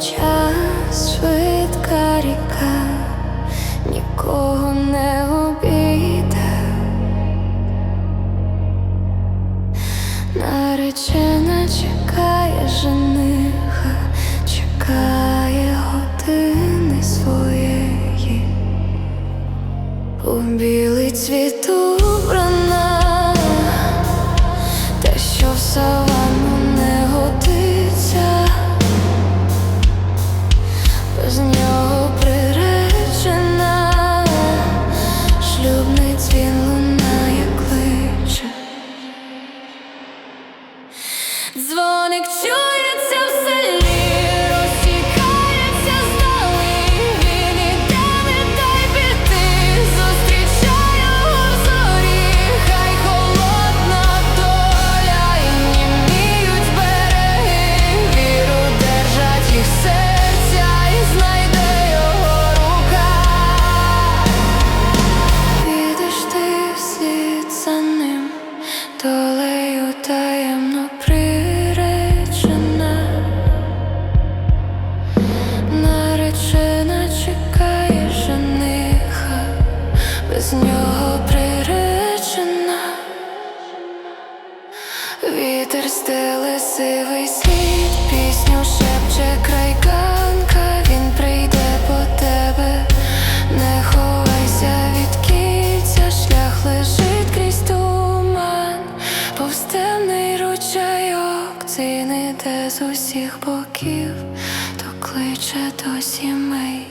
Час швидка ріка, нікого не обійде, наречена чекає жениха, чекає години своєї, у білий цвіту. make sure нього приречена, вітер стеле сивий слід, пісню шепче крайканка, він прийде по тебе. Не ховайся від кінця, шлях лежить крізь туман, повстемний ручайок, цин іде з усіх боків, то кличе до сімей.